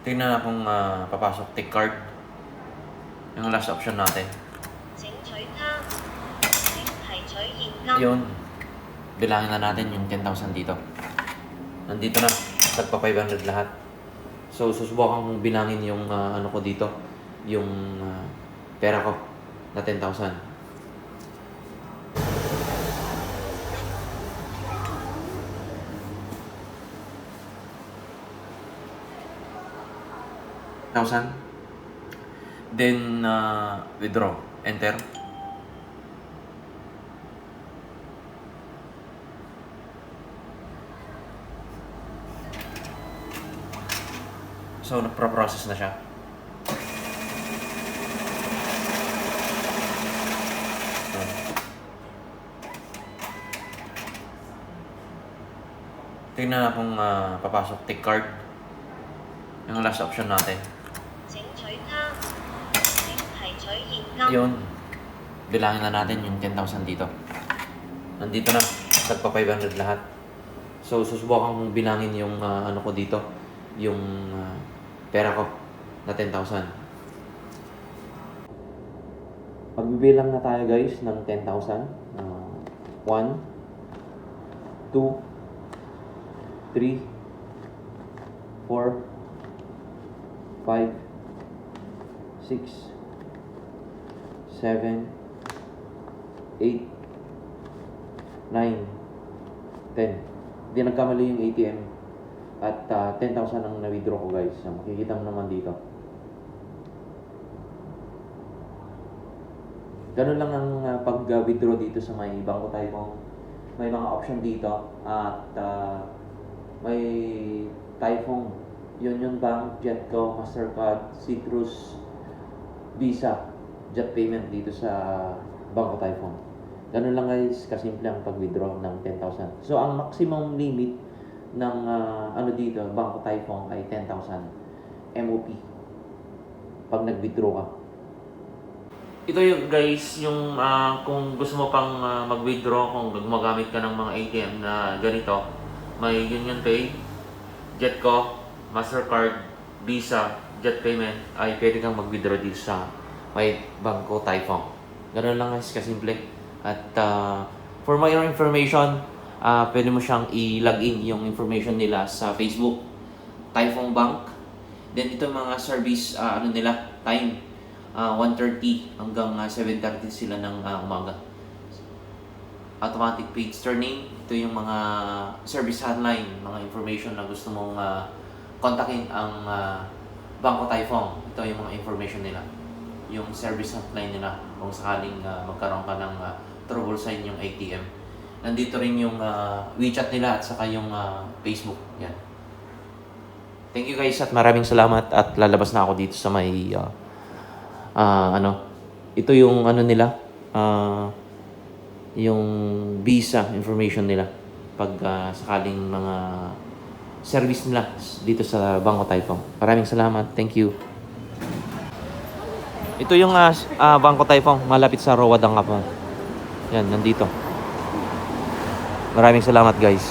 Tingnan na kung uh, papasok take card. Yung last option natin. Yun. Bilangin na natin yung 10,000 dito. Nandito na. Tagpa 500 lahat. So, susubukan kong bilangin yung uh, ano ko dito. Yung uh, pera ko na 10,000. Thousand. Then uh, withdraw. Enter. So, nagpro-process na siya. Tingnan na kung ah, papasok take card. Yung last option natin. 请取卡，请提取现金。 Yun. Bilangin na natin yung 10,000 dito. Nandito na. Tagpa 500 lahat. So, susubukan kong bilangin yung ah, ano ko dito. Yung ah, pera ko na 10,000. Magbibilang na tayo guys ng 10,000. Uh, 1, 2, 3, 4, 5, 6, 7, 8, 9, 10. Hindi nagkamali yung ATM. At ah, 10,000 ang na-withdraw ko guys. Ah, Makikita mo naman dito. Ganun lang ang ah, pag-withdraw dito sa may bangko tayo may mga option dito at ah, may Typhoon, Union Bank, Jetco, Mastercard, Citrus, Visa, Jet Payment dito sa Bangko Typhoon. Ganun lang guys, kasimple ang pag-withdraw ng 10,000. So ang maximum limit ng ah, ano dito, Bangko Typhoon ay 10,000 MOP pag nag-withdraw ka. Ito yung guys, yung ah, kung gusto mo pang ah, mag-withdraw, kung gumagamit ka ng mga ATM na ganito, may Union Pay, Jetco, Mastercard, Visa, Jet Payment, ay pwede kang mag-withdraw dito sa may Bangko Typhoon. Ganun lang guys, kasimple. At ah, for more information, ah pwede mo siyang i-login yung information nila sa Facebook, Typhoon Bank. Then ito mga service, ah, ano nila, time, ah 1.30 hanggang ah, 7.30 sila ng ah, umaga. Automatic page turning, ito yung mga service hotline, mga information na gusto mong ah, kontakin ang ah, Bangko Typhoon. Ito yung mga information nila. Yung service hotline nila kung sakaling ah, magkaroon ka ng ah, trouble sa inyong ATM. Nandito rin yung ah, WeChat nila at saka yung ah, Facebook. Yan. Thank you guys at maraming salamat at lalabas na ako dito sa may ah, ah, ano ito yung ano nila ah, yung visa information nila pag ah, sakaling mga service nila dito sa Bangko Typhoon. Maraming salamat. Thank you. Ito yung ah, s- ah, Bangko Typhoon malapit sa Roa Dangapa. Yan, nandito. Maraming salamat guys.